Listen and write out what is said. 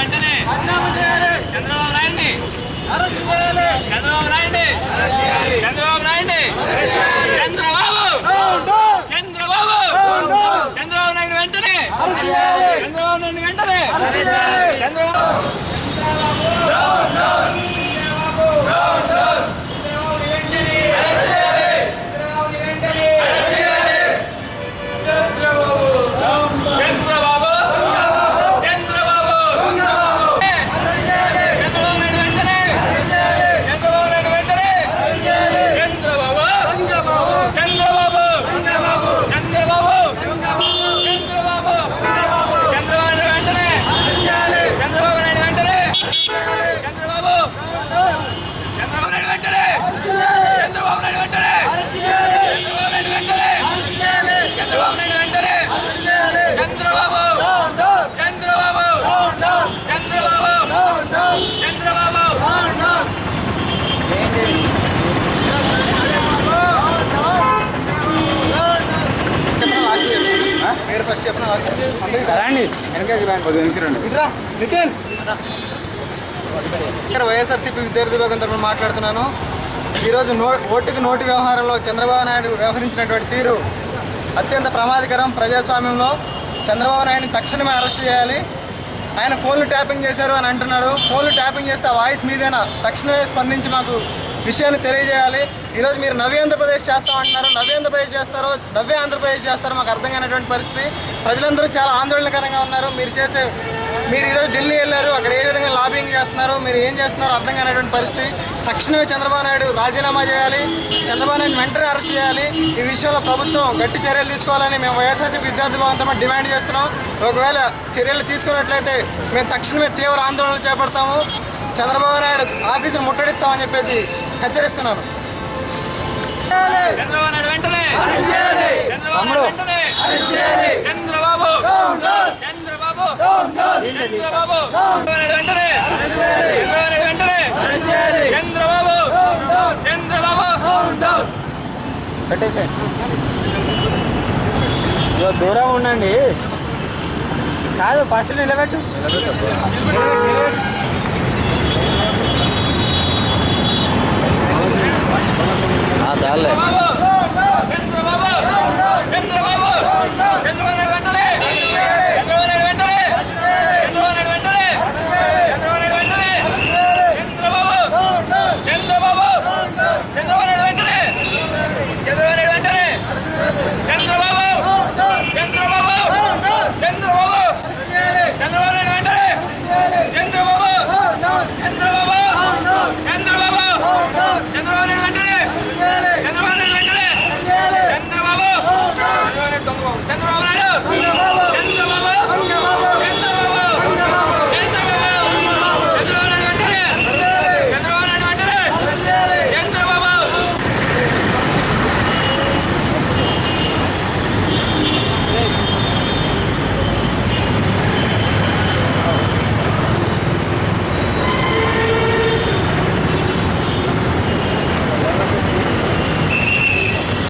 వెంటనే చంద్రబాబు నాయుడిని అరెస్ట్ చేయాలి చంద్రబాబు నాయుడిని చంద్రబాబు నాయుడిని Chandrababu down down Chandrababu down down Chandrababu Naidu వెంటనే అరెస్ట్ చేయాలి చంద్రబాబు నాయుడు వెంటనే అరెస్ట్ చేయాలి చంద్రబాబు చంద్రబాబు చంద్రబాబు చంద్రబాబు నాయుడు వెంటనే చంద్రబాబు నాయుడు వెంటనే చంద్రబాబు చంద్రబాబు చంద్రబాబు చంద్రబాబు చంద్రబాబు నాయుడు వెంటనే చంద్రబాబు నాయుడు వెంటనే చంద్రబాబు చంద్రబాబు నాయుడు వెంటనే చంద్రబాబు నాయుడు వెంటనే అరెస్ట్ చేయాలి చంద్రబాబు నాయుడు వెంటనే అరెస్ట్ చేయాలి చంద్రబాబు నాయుడు వెంటనే చంద్రబాబు! చంద్రబాబు! చంద్రబాబు! చంద్రబాబు! రండి. వెనకకి రండి వెనక్కి రండి. నితిన్! ఇక్కడ వైఎస్ఆర్సీపీ విద్యార్థి విభాగం తరఫున మాట్లాడుతున్నాను. ఈరోజు నో ఓటుకి నోటు వ్యవహారంలో చంద్రబాబు నాయుడు వ్యవహరించినటువంటి తీరు అత్యంత ప్రమాదకరం ప్రజాస్వామ్యంలో చంద్రబాబు నాయుడిని తక్షణమే అరెస్ట్ చేయాలి. ఆయన ఫోన్లు ట్యాపింగ్ చేశారు అని అంటున్నాడు. ఫోన్లు ట్యాపింగ్ చేస్తే ఆ వాయిస్ మీదేనా? తక్షణమే స్పందించి మాకు విషయాన్ని తెలియజేయాలి. ఈరోజు మీరు నవ్య ఆంధ్రప్రదేశ్ చేస్తామంటున్నారు. నవ్య ఆంధ్రప్రదేశ్ చేస్తారో నవ్య ఆంధ్రప్రదేశ్ చేస్తారో మాకు అర్థం కానటువంటి పరిస్థితి. ప్రజలందరూ చాలా ఆందోళనకరంగా ఉన్నారు. మీరు చేసే మీరు ఈరోజు ఢిల్లీ వెళ్ళారు అక్కడ ఏ విధంగా లాబింగ్ చేస్తున్నారు మీరు ఏం చేస్తున్నారో అర్థం కానటువంటి పరిస్థితి. తక్షణమే చంద్రబాబు నాయుడు రాజీనామా చేయాలి చంద్రబాబు నాయుడు వెంటనే అరెస్ట్ చేయాలి. ఈ విషయంలో ప్రభుత్వం గట్టి చర్యలు తీసుకోవాలని మేము వైఎస్ఆర్సీపీ విద్యార్థి భవన్తో డిమాండ్ చేస్తున్నాం. ఒకవేళ చర్యలు తీసుకున్నట్లయితే మేము తక్షణమే తీవ్ర ఆందోళనలు చేపడతాము. చంద్రబాబు నాయుడు ఆఫీసును ముట్టడిస్తామని చెప్పేసి హెచ్చరిస్తున్నాను చంద్రబాబు నాయుడు వెంటనే చంద్రబాబు నాయుడు వెంటనే చంద్రబాబు చంద్రబాబు చంద్రబాబు వెంటనే వెంటనే చంద్రబాబు చంద్రబాబు పెట్టేసేయండి దూరం ఉండండి కాదు ఫస్ట్ నిలబెట్టు చాలే. వెంటనే